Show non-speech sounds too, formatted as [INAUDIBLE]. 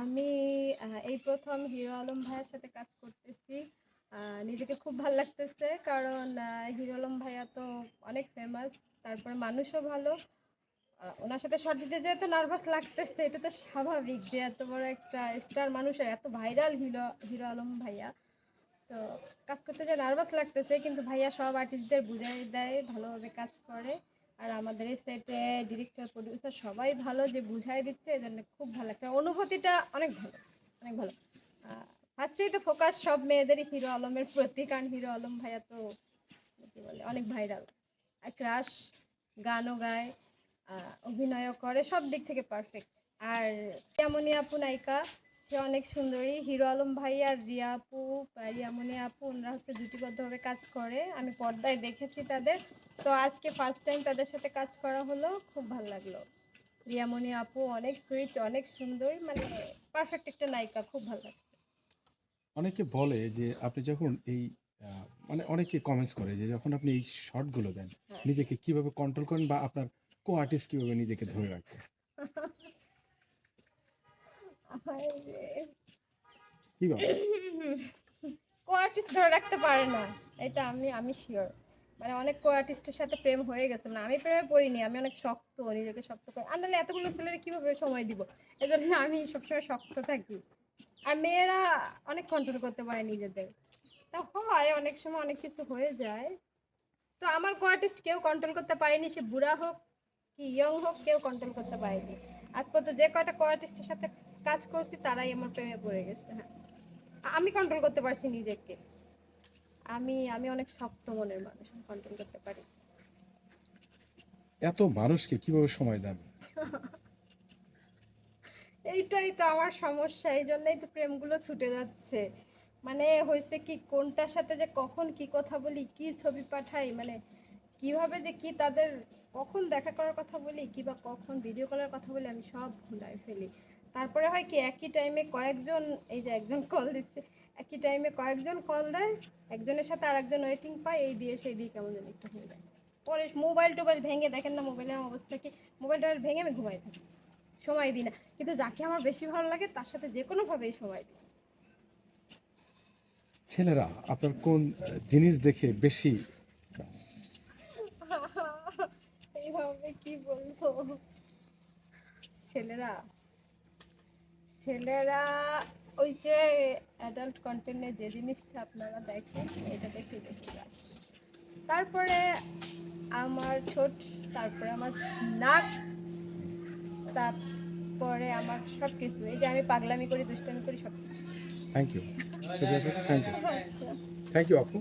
আমি এই প্রথম হিরো আলম ভাইয়ের সাথে কাজ করতেছি। নিজেকে খুব ভালো লাগতেছে কারণ হিরো আলম ভাইয়া তো অনেক ফেমাস তারপর মানুষও ভালো। ওনার সাথে শর্ট দিতে যেয়ে তো নার্ভাস লাগতেছে, এটা তো স্বাভাবিক যে এত বড় একটা স্টার মানুষের এত ভাইরাল হিরো হিরো আলম ভাইয়া। তো কাজ করতে যে নার্ভাস লাগতেছে, কিন্তু ভাইয়া সব আর্টিস্টদের বুঝাই দেয়, ভালোভাবে কাজ করে। আর আমাদের এই সেটে ডিরেক্টর প্রডিউসার সবাই ভালো যে বুঝাই দিচ্ছে, এজন্য খুব ভালো লাগছে। অনুভূতিটা অনেক ভালো অনেক ভালো। ফার্স্টেই তো ফোকাস সব মেয়েদেরই হিরো আলমের প্রতি, কারণ হিরো আলম ভাইয়া তো, কি বলে, অনেক ভাইরাল আর ক্রাশ গানও গায় অভিনয়ও করে, সব দিক থেকে পারফেক্ট আর রিয়ামণি আপু নায়িকা সে অনেক সুন্দরী। হিরো আলম ভাই আর রিয়া আপু রিয়ামণি আপু ওনারা হচ্ছে জুটিবদ্ধভাবে কাজ করে। আমি পর্দায় দেখেছি তাদের। তো আজকে ফার্স্ট টাইম তাদের সাথে কাজ করা হলো। খুব ভালো লাগল। রিয়ামণি আপু অনেক সুইট অনেক সুন্দর। মানে পারফেক্ট একটা নায়িকা খুব ভালো লাগছে। অনেকে বলে যে আপনি যখন এই মানে অনেকে কমেন্টস করে যে যখন আপনি এই শর্টগুলো দেন হ্যাঁ। নিজেকে কীভাবে কন্ট্রোল করেন বা আপনার কো আর্টিস্ট কীভাবে নিজেকে ধরে রাখে? [LAUGHS] কো আর্টিস্ট ধরে রাখতে পারে না। এটা আমি আমি শিওর মানে অনেক কো আর্টিস্টের সাথে প্রেম হয়ে গেছে। না আমি প্রেমে পড়িনি আমি অনেক শক্ত নিজেকে শক্ত করে। আর নাহলে এতগুলো ছেলেরা কীভাবে সময় দিব? এজন্য আমি সবসময় শক্ত থাকি। আর মেয়েরা অনেক কন্ট্রোল করতে পারে নিজেদের। তা হয় অনেক সময় অনেক কিছু হয়ে যায়। তো আমার কো আর্টিস্ট কেউ কন্ট্রোল করতে পারেনি সে বুড়া হোক কি ইয়ং হোক কেউ কন্ট্রোল করতে পারেনি। আজ পর্যন্ত যে কয়টা কো আর্টিস্টের সাথে কাজ করছি তারাই আমার প্রেমে পড়ে গেছে হ্যাঁ। আমি কন্ট্রোল করতে পারছি নিজেকে। আমি আমি অনেক শক্ত মনের মানুষ কন্ট্রোল করতে পারি। এত মানুষকে কীভাবে সময় দেন? [LAUGHS] এইটাই তো আমার সমস্যা এই জন্যই তো প্রেমগুলো ছুটে যাচ্ছে। মানে হয়েছে কি কোনটার সাথে যে কখন কি কথা বলি কি ছবি পাঠাই মানে কীভাবে যে কি তাদের কখন দেখা করার কথা বলি কি বা কখন ভিডিও কলের কথা বলি আমি সব ভুলাই ফেলি। তারপরে হয় কি একই টাইমে কয়েকজন এই যে একজন কল দিচ্ছে একই টাইমে কয়েকজন কল দেয় একজনের সাথে আর একজন ওয়েটিং পায় এই দিয়ে সেই দিয়ে কেমন যেন একটু হয়ে যায়। পরে মোবাইল টোবাইল ভেঙে দেখেন না মোবাইলের অবস্থা কি? মোবাইল টোবাইল ভেঙে আমি ঘুমাই থাকি সময় দিই না। কিন্তু যাকে আমার বেশি ভালো লাগে তার সাথে যে কোনোভাবেই সময় দিই ছেলেরা আপনার কোন জিনিস দেখে বেশি? এইভাবে কি বলব? ছেলেরা ছেলেরা ওই যে অ্যাডাল্ট কন্টেন্টে যে জিনিসটা আপনারা দেখেন এটা দেখে বেশি রাস তারপরে আমার ছোট তারপরে আমার নাক তারপরে আমার সব কিছু এই যে আমি পাগলামি করি দুষ্টামি করি সব কিছু thank you thank you thank you আপু